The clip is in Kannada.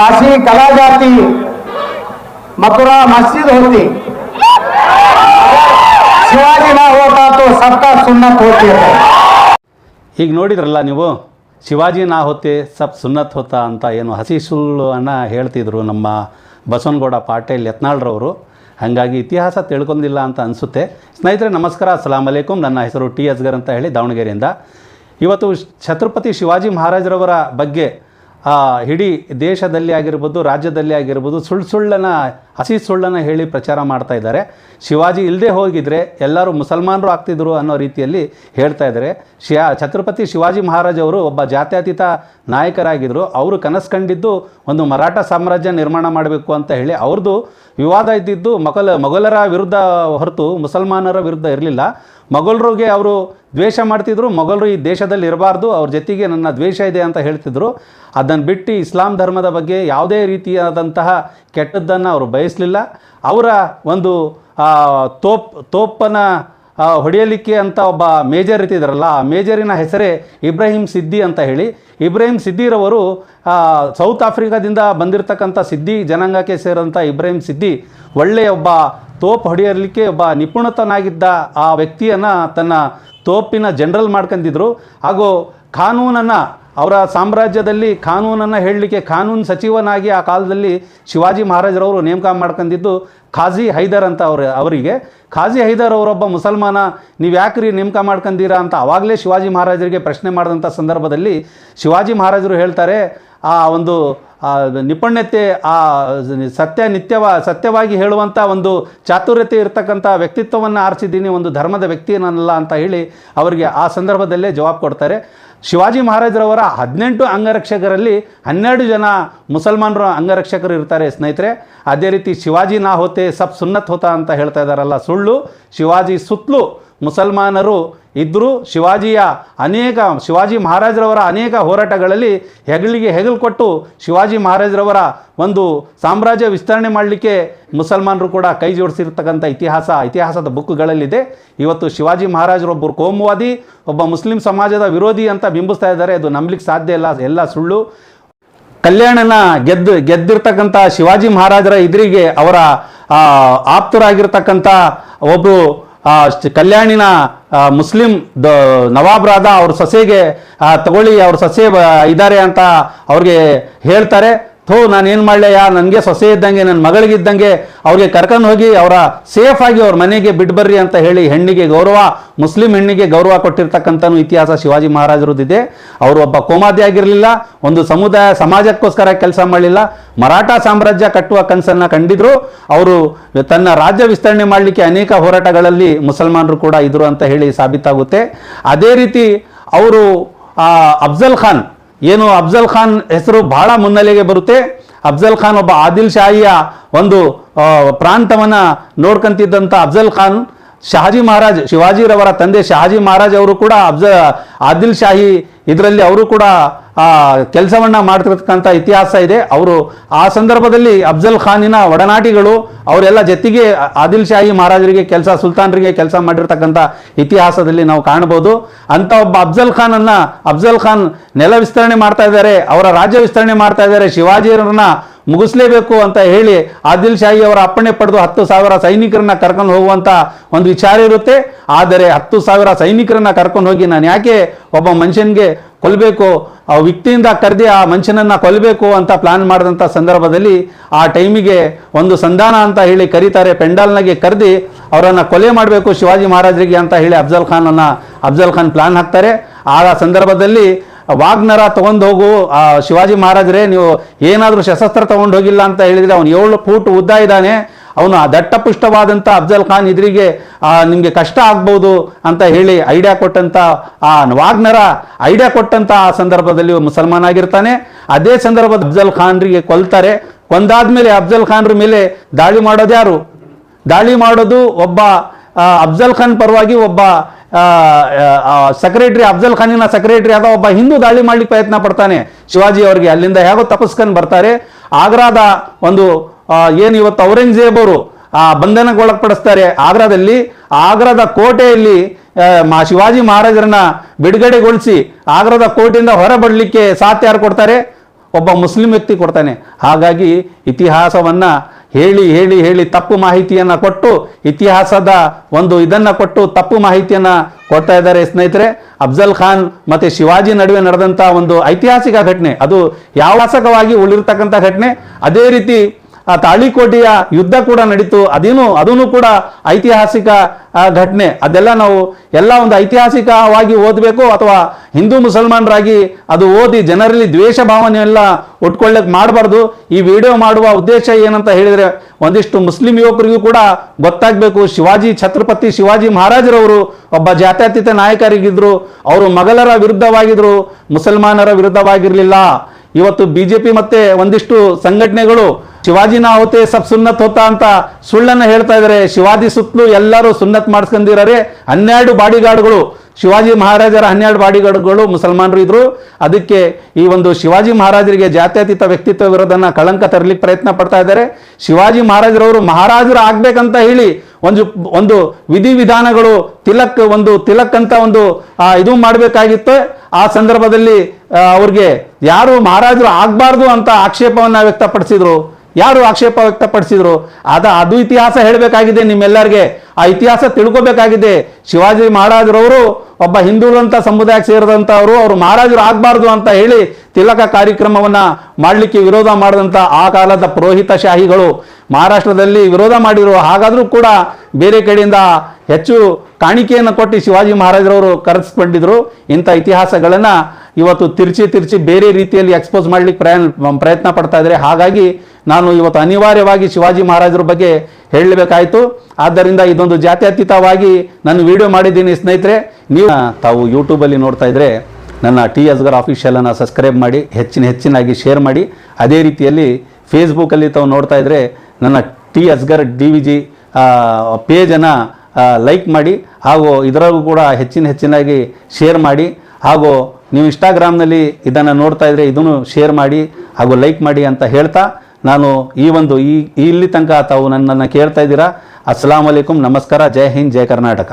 ಕಾಶಿ ಕಲಾಜಾತಿ, ಮಥುರಾ ಮಸ್ಜಿದ್ ಹೋತಿ. ಶಿವಾಜಿನ ಹೋತಾತು ಸಪ್ತ ಸುನ್ನತ್ ಹೋತಿ ಈಗ ನೋಡಿದ್ರಲ್ಲ ನೀವು? ಶಿವಾಜಿ ನಾ ಹೊತ್ತೆ ಸಪ್ ಸುನ್ನತ್ ಹೊತ್ತ ಅಂತ ಏನು ಹಸಿ ಸುಳ್ಳು ಅನ್ನ ಹೇಳ್ತಿದ್ರು ನಮ್ಮ ಬಸವನಗೌಡ ಪಾಟೇಲ್ ಯತ್ನಾಳ್ರವರು. ಹಾಗಾಗಿ ಇತಿಹಾಸ ತಿಳ್ಕೊಂಡಿಲ್ಲ ಅಂತ ಅನಿಸುತ್ತೆ. ಸ್ನೇಹಿತರೆ, ನಮಸ್ಕಾರ ಅಸ್ಲಾಂ ಅಲೈಕುಮ್ ನನ್ನ ಹೆಸರು ಟಿ ಅಸ್ಗರ್ ಅಂತ ಹೇಳಿ ದಾವಣಗೆರೆಯಿಂದ. ಇವತ್ತು ಛತ್ರಪತಿ ಶಿವಾಜಿ ಮಹಾರಾಜರವರ ಬಗ್ಗೆ ಇಡೀ ದೇಶದಲ್ಲಿ ಆಗಿರ್ಬೋದು, ರಾಜ್ಯದಲ್ಲಿ ಆಗಿರ್ಬೋದು ಸುಳ್ಳು ಸುಳ್ಳನ್ನು, ಹಸಿ ಸುಳ್ಳನ್ನು ಹೇಳಿ ಪ್ರಚಾರ ಮಾಡ್ತಾ ಇದ್ದಾರೆ. ಶಿವಾಜಿ ಇಲ್ಲದೆ ಹೋಗಿದ್ರೆ ಎಲ್ಲರೂ ಮುಸಲ್ಮಾನರು ಆಗ್ತಿದ್ರು ಅನ್ನೋ ರೀತಿಯಲ್ಲಿ ಹೇಳ್ತಾ ಇದ್ದಾರೆ. ಶಿಯಾ ಛತ್ರಪತಿ ಶಿವಾಜಿ ಮಹಾರಾಜ್ ಅವರು ಒಬ್ಬ ಜಾತ್ಯತೀತ ನಾಯಕರಾಗಿದ್ದರು ಅವರು ಕನಸು ಕಂಡಿದ್ದು ಒಂದು ಮರಾಠ ಸಾಮ್ರಾಜ್ಯ ನಿರ್ಮಾಣ ಮಾಡಬೇಕು ಅಂತ ಹೇಳಿ. ಅವ್ರದ್ದು ವಿವಾದ ಇದ್ದಿದ್ದು ಮೊಘಲ ಮೊಘಲರ ವಿರುದ್ಧ ಹೊರತು ಮುಸಲ್ಮಾನರ ವಿರುದ್ಧ ಇರಲಿಲ್ಲ. ಮೊಘಲರಿಗೆ ಅವರು ದ್ವೇಷ ಮಾಡ್ತಿದ್ರು, ಮೊಘಲರು ಈ ದೇಶದಲ್ಲಿ ಇರಬಾರ್ದು, ಅವ್ರ ಜೊತೆಗೆ ನನ್ನ ದ್ವೇಷ ಇದೆ ಅಂತ ಹೇಳ್ತಿದ್ರು. ಅದನ್ನು ಬಿಟ್ಟು ಇಸ್ಲಾಂ ಧರ್ಮದ ಬಗ್ಗೆ ಯಾವುದೇ ರೀತಿಯಾದಂತಹ ಕೆಟ್ಟದ್ದನ್ನು ಅವರು ಬಯಸಲಿಲ್ಲ. ಅವರ ಒಂದು ತೋಪ್ ತೋಪನ ಹೊಡೆಯಲಿಕ್ಕೆ ಅಂತ ಒಬ್ಬ ಮೇಜರ್ ಇರ್ತಿದ್ರಲ್ಲ, ಆ ಮೇಜರಿನ ಹೆಸರೇ ಇಬ್ರಾಹಿಂ ಸಿದ್ದಿ ಅಂತ ಹೇಳಿ. ಇಬ್ರಾಹಿಂ ಸಿದ್ದಿರವರು ಸೌತ್ ಆಫ್ರಿಕಾದಿಂದ ಬಂದಿರತಕ್ಕಂಥ ಸಿದ್ದಿ ಜನಾಂಗಕ್ಕೆ ಸೇರಿದಂಥ ಇಬ್ರಾಹಿಂ ಸಿದ್ದಿ ಒಳ್ಳೆಯ ಒಬ್ಬ ತೋಪ್ ಹೊಡೆಯಲಿಕ್ಕೆ ಒಬ್ಬ ನಿಪುಣತನಾಗಿದ್ದ ಆ ವ್ಯಕ್ತಿಯನ್ನು ತನ್ನ ತೋಪಿನ ಜನರಲ್ ಮಾಡ್ಕೊಂಡಿದ್ರು ಹಾಗೂ ಕಾನೂನನ್ನು ಅವರ ಸಾಮ್ರಾಜ್ಯದಲ್ಲಿ ಕಾನೂನನ್ನು ಹೇಳಲಿಕ್ಕೆ ಕಾನೂನು ಸಚಿವನಾಗಿ ಆ ಕಾಲದಲ್ಲಿ ಶಿವಾಜಿ ಮಹಾರಾಜರವರು ನೇಮಕ ಮಾಡ್ಕೊಂಡಿದ್ದು ಖಾಜಿ ಹೈದರ್ ಅಂತ ಅವರು, ಅವರಿಗೆ. ಖಾಜಿ ಹೈದರ್ ಅವರೊಬ್ಬ ಮುಸಲ್ಮಾನ, ನೀವು ಯಾಕ್ರಿ ನೇಮಕ ಮಾಡ್ಕೊಂಡಿರಾ ಅಂತ ಆವಾಗಲೇ ಶಿವಾಜಿ ಮಹಾರಾಜರಿಗೆ ಪ್ರಶ್ನೆ ಮಾಡಿದಂಥ ಸಂದರ್ಭದಲ್ಲಿ ಶಿವಾಜಿ ಮಹಾರಾಜರು ಹೇಳ್ತಾರೆ, ಆ ಒಂದು ನಿಪುಣತೆ, ಆ, ಸತ್ಯ ನಿತ್ಯವ, ಸತ್ಯವಾಗಿ ಹೇಳುವಂಥ ಒಂದು ಚಾತುರ್ಯತೆ ಇರತಕ್ಕಂಥ ವ್ಯಕ್ತಿತ್ವವನ್ನು ಆರಿಸಿದ್ದೀನಿ, ಒಂದು ಧರ್ಮದ ವ್ಯಕ್ತಿಯನ್ನಲ್ಲ ಅಂತ ಹೇಳಿ ಅವರಿಗೆ ಆ ಸಂದರ್ಭದಲ್ಲೇ ಜವಾಬ್ ಕೊಡ್ತಾರೆ. ಶಿವಾಜಿ ಮಹಾರಾಜರವರ ಹದಿನೆಂಟು ಅಂಗರಕ್ಷಕರಲ್ಲಿ ಹನ್ನೆರಡು ಜನ ಮುಸಲ್ಮಾನರು ಅಂಗರಕ್ಷಕರು ಇರ್ತಾರೆ ಸ್ನೇಹಿತರೆ. ಅದೇ ರೀತಿ ಶಿವಾಜಿ ನಾ ಹೋತೆ ಸಬ್ ಸುನ್ನತ್ ಹೋತ ಅಂತ ಹೇಳ್ತಾ ಇದ್ದಾರಲ್ಲ ಸುಳ್ಳು. ಶಿವಾಜಿ ಸುತ್ತಲೂ ಮುಸಲ್ಮಾನರು ಇದ್ದರೂ ಶಿವಾಜಿಯ ಅನೇಕ, ಶಿವಾಜಿ ಮಹಾರಾಜರವರ ಅನೇಕ ಹೋರಾಟಗಳಲ್ಲಿ ಹೆಗಲಿಗೆ ಹೆಗಲು ಕೊಟ್ಟು ಶಿವಾಜಿ ಮಹಾರಾಜರವರ ಒಂದು ಸಾಮ್ರಾಜ್ಯ ವಿಸ್ತರಣೆ ಮಾಡಲಿಕ್ಕೆ ಮುಸಲ್ಮಾನರು ಕೂಡ ಕೈ ಜೋಡಿಸಿರ್ತಕ್ಕಂಥ ಇತಿಹಾಸ, ಇತಿಹಾಸದ ಬುಕ್ಗಳಲ್ಲಿದೆ ಇವತ್ತು ಶಿವಾಜಿ ಮಹಾರಾಜರೊಬ್ಬರು ಕೋಮುವಾದಿ, ಒಬ್ಬ ಮುಸ್ಲಿಂ ಸಮಾಜದ ವಿರೋಧಿ ಅಂತ ಬಿಂಬಿಸ್ತಾ ಇದ್ದಾರೆ. ಅದು ನಂಬಲಿಕ್ಕೆ ಸಾಧ್ಯ ಇಲ್ಲ, ಎಲ್ಲ ಸುಳ್ಳು. ಕಲ್ಯಾಣನ ಗೆದ್ದು, ಗೆದ್ದಿರ್ತಕ್ಕಂಥ ಶಿವಾಜಿ ಮಹಾರಾಜರ ಎದುರಿಗೆ ಅವರ ಆಪ್ತರಾಗಿರ್ತಕ್ಕಂಥ ಒಬ್ಬರು ಕಲ್ಯಾಣಿನ ಮುಸ್ಲಿಂ ನವಾಬ್ರಾದ ಅವ್ರ ಸೊಸೆಗೆ ತಗೊಳ್ಳಿ ಅವ್ರ ಸೊಸೆ ಇದ್ದಾರೆ ಅಂತ ಅವ್ರಿಗೆ ಹೇಳ್ತಾರೆ. ಥೋ ನಾನು ಏನು ಮಾಡಲೆಯಾ ನನಗೆ ಸೊಸೆ ಇದ್ದಂಗೆ ನನ್ನ ಮಗಳಿಗಿದ್ದಂಗೆ ಅವ್ರಿಗೆ ಕರ್ಕೊಂಡು ಹೋಗಿ ಅವರ ಸೇಫ್ ಆಗಿ ಅವ್ರ ಮನೆಗೆ ಬಿಡ್ಬರ್ರಿ ಅಂತ ಹೇಳಿ ಹೆಣ್ಣಿಗೆ ಗೌರವ, ಮುಸ್ಲಿಂ ಹೆಣ್ಣಿಗೆ ಗೌರವ ಕೊಟ್ಟಿರ್ತಕ್ಕಂಥ ಇತಿಹಾಸ ಶಿವಾಜಿ ಮಹಾರಾಜರದ್ದಿದೆ. ಅವರು ಒಬ್ಬ ಕೋಮಾದಿ ಆಗಿರಲಿಲ್ಲ, ಒಂದು ಸಮುದಾಯ ಸಮಾಜಕ್ಕೋಸ್ಕರ ಕೆಲಸ ಮಾಡಲಿಲ್ಲ, ಮರಾಠ ಸಾಮ್ರಾಜ್ಯ ಕಟ್ಟುವ ಕನಸನ್ನು ಕಂಡಿದ್ರು. ಅವರು ತನ್ನ ರಾಜ್ಯ ವಿಸ್ತರಣೆ ಮಾಡಲಿಕ್ಕೆ ಅನೇಕ ಹೋರಾಟಗಳಲ್ಲಿ ಮುಸಲ್ಮಾನರು ಕೂಡ ಇದ್ರು ಅಂತ ಹೇಳಿ ಸಾಬೀತಾಗುತ್ತೆ. ಅದೇ ರೀತಿ, ಅವರು ಅಫ್ಜಲ್ ಖಾನ್ ಏನು ಅಫ್ಜಲ್ ಖಾನ್ ಹೆಸರು ಬಹಳ ಮುನ್ನೆಲೆಗೆ ಬರುತ್ತೆ. ಅಫ್ಜಲ್ ಖಾನ್ ಒಬ್ಬ ಆದಿಲ್ ಶಾಹಿಯ ಒಂದು ಪ್ರಾಂತವನ್ನು ನೋಡ್ಕೊಂತಿದ್ದಂಥ ಅಫ್ಜಲ್ ಖಾನ್ ಶಹಾಜಿ ಮಹಾರಾಜ್, ಶಿವಾಜಿರವರ ತಂದೆ ಶಹಾಜಿ ಮಹಾರಾಜ್ ಅವರು ಕೂಡ ಅಫ್ಜ, ಆದಿಲ್ ಶಾಹಿ ಇದರಲ್ಲಿ ಅವರು ಕೂಡ ಆ ಕೆಲಸವನ್ನ ಮಾಡ್ತಿರ್ತಕ್ಕಂಥ ಇತಿಹಾಸ ಇದೆ. ಅವರು ಆ ಸಂದರ್ಭದಲ್ಲಿ ಅಫ್ಜಲ್ ಖಾನಿನ ಒಡನಾಟಿಗಳು, ಅವರೆಲ್ಲ ಜೊತೆಗೆ ಆದಿಲ್ ಶಾಹಿ ಮಹಾರಾಜರಿಗೆ ಕೆಲಸ, ಸುಲ್ತಾನರಿಗೆ ಕೆಲಸ ಮಾಡಿರ್ತಕ್ಕಂಥ ಇತಿಹಾಸದಲ್ಲಿ ನಾವು ಕಾಣಬಹುದು. ಅಂತ ಒಬ್ಬ ಅಫ್ಜಲ್ ಖಾನ್ ಅನ್ನ ಅಫ್ಜಲ್ ಖಾನ್ ನೆಲ ವಿಸ್ತರಣೆ ಮಾಡ್ತಾ ಇದ್ದಾರೆ, ಅವರ ರಾಜ್ಯ ವಿಸ್ತರಣೆ ಮಾಡ್ತಾ ಇದ್ದಾರೆ, ಶಿವಾಜಿಯರನ್ನ ಮುಗಿಸ್ಲೇಬೇಕು ಅಂತ ಹೇಳಿ ಆದಿಲ್ ಶಾಹಿ ಅವರ ಅಪ್ಪಣೆ ಪಡೆದು ಹತ್ತು ಸಾವಿರ ಸೈನಿಕರನ್ನ ಕರ್ಕೊಂಡು ಹೋಗುವಂತ ಒಂದು ವಿಚಾರ ಇರುತ್ತೆ. ಆದರೆ ಹತ್ತು ಸಾವಿರ ಸೈನಿಕರನ್ನ ಕರ್ಕೊಂಡು ಹೋಗಿ ನಾನು ಯಾಕೆ ಒಬ್ಬ ಮನುಷ್ಯನಿಗೆ ಕೊಲ್ಲಬೇಕು ಆ ವ್ಯಕ್ತಿಯಿಂದ ಕರೆದಿ ಆ ಮನುಷ್ಯನನ್ನು ಕೊಲ್ಲಬೇಕು ಅಂತ ಪ್ಲಾನ್ ಮಾಡಿದಂಥ ಸಂದರ್ಭದಲ್ಲಿ ಆ ಟೈಮಿಗೆ ಒಂದು ಸಂಧಾನ ಅಂತ ಹೇಳಿ ಕರೀತಾರೆ. ಪೆಂಡಾಲ್ನಾಗೆ ಕರೆದಿ ಅವರನ್ನು ಕೊಲೆ ಮಾಡಬೇಕು ಶಿವಾಜಿ ಮಹಾರಾಜರಿಗೆ ಅಂತ ಹೇಳಿ ಅಫ್ಜಲ್ ಖಾನನ್ನು ಅಫ್ಜಲ್ ಖಾನ್ ಪ್ಲಾನ್ ಹಾಕ್ತಾರೆ. ಆ ಸಂದರ್ಭದಲ್ಲಿ ವಾಗ್ನರ ತಗೊಂಡು ಹೋಗು, ಆ ಶಿವಾಜಿ ಮಹಾರಾಜರೇ, ನೀವು ಏನಾದರೂ ಶಸ್ತ್ರ ತಗೊಂಡು ಹೋಗಿಲ್ಲ ಅಂತ ಹೇಳಿದರೆ ಅವನು ಏಳು ಫೂಟ್ ಉದ್ದ ಇದ್ದಾನೆ. ಅವನು ಆ ದಟ್ಟಪುಷ್ಟವಾದಂಥ ಅಫ್ಜಲ್ ಖಾನ್ ಇದ್ರಿಗೆ ನಿಮಗೆ ಕಷ್ಟ ಆಗ್ಬೋದು ಅಂತ ಹೇಳಿ ಐಡಿಯಾ ಕೊಟ್ಟಂಥ ಆ, ವಾಗ್ನರ ಐಡಿಯಾ ಕೊಟ್ಟಂಥ ಆ ಸಂದರ್ಭದಲ್ಲಿ ಮುಸಲ್ಮಾನ್ ಆಗಿರ್ತಾನೆ. ಅದೇ ಸಂದರ್ಭದ ಅಫ್ಜಲ್ ಖಾನ್ರಿಗೆ ಕೊಲ್ತಾರೆ. ಕೊಂದಾದ್ಮೇಲೆ ಅಫ್ಜಲ್ ಖಾನ್ರ ಮೇಲೆ ದಾಳಿ ಮಾಡೋದು ಯಾರು? ದಾಳಿ ಮಾಡೋದು ಒಬ್ಬ ಅಫ್ಜಲ್ ಖಾನ್ ಪರವಾಗಿ ಒಬ್ಬ ಸೆಕ್ರೆಟರಿ ಅಫ್ಜಲ್ ಖಾನಿನ ಸೆಕ್ರೆಟರಿ ಆದ ಒಬ್ಬ ಹಿಂದೂ ದಾಳಿ ಮಾಡ್ಲಿಕ್ಕೆ ಪ್ರಯತ್ನ ಪಡ್ತಾನೆ. ಶಿವಾಜಿ ಅವರಿಗೆ ಅಲ್ಲಿಂದ ಹೇಗೋ ತಪಸ್ಕೊಂಡು ಬರ್ತಾರೆ. ಆಗ್ರಾದ ಒಂದು ಏನು ಇವತ್ತು ಔರಂಗಜೇಬ್ ಅವರು, ಆ ಬಂಧನಗೊಳಪಡಿಸ್ತಾರೆ ಆಗ್ರಾದಲ್ಲಿ. ಆಗ್ರಾದ ಕೋಟೆಯಲ್ಲಿ ಶಿವಾಜಿ ಮಹಾರಾಜರನ್ನ ಬಿಡುಗಡೆಗೊಳಿಸಿ ಆಗ್ರಾದ ಕೋಟೆಯಿಂದ ಹೊರಬಡಲಿಕ್ಕೆ ಸಾಥ್ ಯಾರು ಕೊಡ್ತಾರೆ. ಒಬ್ಬ ಮುಸ್ಲಿಂ ವ್ಯಕ್ತಿ ಕೊಡ್ತಾನೆ. ಹಾಗಾಗಿ ಇತಿಹಾಸವನ್ನು ಹೇಳಿ ಹೇಳಿ ಹೇಳಿ ತಪ್ಪು ಮಾಹಿತಿಯನ್ನು ಕೊಟ್ಟು, ಇತಿಹಾಸದ ಒಂದು ಇದನ್ನು ಕೊಟ್ಟು ತಪ್ಪು ಮಾಹಿತಿಯನ್ನು ಕೊಡ್ತಾ ಇದ್ದಾರೆ ಸ್ನೇಹಿತರೆ. ಅಫ್ಜಲ್ ಖಾನ್ ಮತ್ತು ಶಿವಾಜಿ ನಡುವೆ ನಡೆದಂಥ ಒಂದು ಐತಿಹಾಸಿಕ ಘಟನೆ. ಅದು ಯಾವಾಸಕವಾಗಿ ಉಳಿರ್ತಕ್ಕಂಥ ಘಟನೆ. ಅದೇ ರೀತಿ ಆ ತಾಳಿಕೋಟೆಯ ಯುದ್ಧ ಕೂಡ ನಡೀತು. ಅದೇನು ಅದೂ ಕೂಡ ಐತಿಹಾಸಿಕ ಘಟನೆ. ಅದೆಲ್ಲ ನಾವು ಎಲ್ಲ ಒಂದು ಐತಿಹಾಸಿಕವಾಗಿ ಓದಬೇಕು ಅಥವಾ ಹಿಂದೂ ಮುಸಲ್ಮಾನರಾಗಿ ಅದು ಓದಿ ಜನರಲ್ಲಿ ದ್ವೇಷ ಭಾವನೆ ಎಲ್ಲ ಉಟ್ಕೊಳ್ಳಕ್ಕೆ ಮಾಡಬಾರ್ದು. ಈ ವಿಡಿಯೋ ಮಾಡುವ ಉದ್ದೇಶ ಏನಂತ ಹೇಳಿದರೆ ಒಂದಿಷ್ಟು ಮುಸ್ಲಿಂ ಯುವಕರಿಗೂ ಕೂಡ ಗೊತ್ತಾಗಬೇಕು. ಶಿವಾಜಿ ಛತ್ರಪತಿ ಶಿವಾಜಿ ಮಹಾರಾಜರವರು ಒಬ್ಬ ಜಾತ್ಯತೀತ ನಾಯಕರಿಗಿದ್ರು. ಅವರು ಮೊಘಲರ ವಿರುದ್ಧವಾಗಿದ್ರು. ಮುಸಲ್ಮಾನರ ವಿರುದ್ಧವಾಗಿರಲಿಲ್ಲ. ಇವತ್ತು ಬಿಜೆಪಿ ಮತ್ತೆ ಒಂದಿಷ್ಟು ಸಂಘಟನೆಗಳು ಶಿವಾಜಿನ ಹೋತೆ ಸಬ್ ಸುನ್ನತ್ ಹೋತಾ ಅಂತ ಸುಳ್ಳನ್ನು ಹೇಳ್ತಾ ಇದ್ದಾರೆ ಶಿವಾಜಿ ಸುತ್ತಲೂ ಎಲ್ಲರೂ ಸುನ್ನತ್ ಮಾಡಿಸ್ಕೊಂಡಿದ್ದಾರೆ ಹನ್ನೆರಡು ಬಾಡಿಗಾರ್ಡ್ಗಳು, ಶಿವಾಜಿ ಮಹಾರಾಜರ ಹನ್ನೆರಡು ಬಾಡಿಗಾರ್ಡ್ಗಳು ಮುಸಲ್ಮಾನರು ಇದ್ರು. ಅದಕ್ಕೆ ಈ ಒಂದು ಶಿವಾಜಿ ಮಹಾರಾಜರಿಗೆ ಜಾತ್ಯತೀತ ವ್ಯಕ್ತಿತ್ವ ವಿರೋಧನ ಕಳಂಕ ತರಲಿಕ್ಕೆ ಪ್ರಯತ್ನ ಪಡ್ತಾ ಇದ್ದಾರೆ ಶಿವಾಜಿ ಮಹಾರಾಜರವರು ಮಹಾರಾಜರು ಆಗ್ಬೇಕಂತ ಹೇಳಿ ಒಂದು ಒಂದು ವಿಧಿವಿಧಾನಗಳು ತಿಲಕ್, ಒಂದು ತಿಲಕ್ ಅಂತ ಒಂದು ಇದು ಮಾಡಬೇಕಾಗಿತ್ತು. ಆ ಸಂದರ್ಭದಲ್ಲಿ ಅವ್ರಿಗೆ ಯಾರು ಮಹಾರಾಜರು ಆಗಬಾರ್ದು ಅಂತ ಆಕ್ಷೇಪವನ್ನು ವ್ಯಕ್ತಪಡಿಸಿದ್ರು. ಯಾರು ಆಕ್ಷೇಪ ವ್ಯಕ್ತಪಡಿಸಿದ್ರು? ಅದ ಅದು ಇತಿಹಾಸ ಹೇಳಬೇಕಾಗಿದೆ ನಿಮ್ಮೆಲ್ಲರಿಗೆ. ಆ ಇತಿಹಾಸ ತಿಳ್ಕೋಬೇಕಾಗಿದೆ. ಶಿವಾಜಿ ಮಹಾರಾಜರವರು ಒಬ್ಬ ಹಿಂದುಳಂತ ಸಮುದಾಯಕ್ಕೆ ಸೇರಿದಂಥವರು, ಅವರು ಮಹಾರಾಜರು ಆಗಬಾರ್ದು ಅಂತ ಹೇಳಿ ತಿಲಕ ಕಾರ್ಯಕ್ರಮವನ್ನ ಮಾಡಲಿಕ್ಕೆ ವಿರೋಧ ಮಾಡಿದಂಥ ಆ ಕಾಲದ ಪುರೋಹಿತ ಶಾಹಿಗಳು. ಮಹಾರಾಷ್ಟ್ರದಲ್ಲಿ ವಿರೋಧ ಮಾಡಿರುವ ಹಾಗಾದರೂ ಕೂಡ ಬೇರೆ ಕಡೆಯಿಂದ ಹೆಚ್ಚು ಕಾಣಿಕೆಯನ್ನು ಕೊಟ್ಟು ಶಿವಾಜಿ ಮಹಾರಾಜರವರು ಕರೆಸ್ಕೊಂಡಿದ್ರು. ಇಂಥ ಇತಿಹಾಸಗಳನ್ನು ಇವತ್ತು ತಿರ್ಚಿ ತಿರ್ಚಿ ಬೇರೆ ರೀತಿಯಲ್ಲಿ ಎಕ್ಸ್ಪೋಸ್ ಮಾಡಲಿಕ್ಕೆ ಪ್ರಯತ್ನ ಪಡ್ತಾ ಇದ್ದಾರೆ. ಹಾಗಾಗಿ ನಾನು ಇವತ್ತು ಅನಿವಾರ್ಯವಾಗಿ ಶಿವಾಜಿ ಮಹಾರಾಜರ ಬಗ್ಗೆ ಹೇಳಬೇಕಾಯಿತು ಆದ್ದರಿಂದ ಇದೊಂದು ಜಾತ್ಯತೀತವಾಗಿ ನಾನು ವಿಡಿಯೋ ಮಾಡಿದ್ದೀನಿ ಸ್ನೇಹಿತರೆ. ನೀವು ತಾವು ಯೂಟ್ಯೂಬಲ್ಲಿ ನೋಡ್ತಾ ಇದ್ರೆ ನನ್ನ ಟಿ ಅಸ್ಗರ್ ಆಫೀಷಿಯಲನ್ನು ಸಬ್ಸ್ಕ್ರೈಬ್ ಮಾಡಿ, ಹೆಚ್ಚಿನ ಹೆಚ್ಚಿನಾಗಿ ಶೇರ್ ಮಾಡಿ. ಅದೇ ರೀತಿಯಲ್ಲಿ ಫೇಸ್ಬುಕ್ಕಲ್ಲಿ ತಾವು ನೋಡ್ತಾ ಇದ್ರೆ ನನ್ನ T Asgar D V G ಪೇಜನ್ನು like ಮಾಡಿ, ಹಾಗೂ ಇದರಲ್ಲೂ ಕೂಡ ಹೆಚ್ಚಿನ ಹೆಚ್ಚಿನಾಗಿ ಶೇರ್ ಮಾಡಿ, ಹಾಗೂ ನೀವು ಇನ್ಸ್ಟಾಗ್ರಾಮ್ನಲ್ಲಿ ಇದನ್ನು ನೋಡ್ತಾ ಇದ್ರೆ ಇದನ್ನು ಶೇರ್ ಮಾಡಿ, ಹಾಗೂ ಲೈಕ್ ಮಾಡಿ ಅಂತ ಹೇಳ್ತಾ ನಾನು ಈ ಒಂದು ಈ ಇಲ್ಲಿ ತನಕ ತಾವು ನನ್ನನ್ನು ಕೇಳ್ತಾ ಇದ್ದೀರಾ? ಅಸ್ಲಾಂ ವಲೈಕುಂ ನಮಸ್ಕಾರ, ಜೈ ಹಿಂದ್, ಜೈ ಕರ್ನಾಟಕ.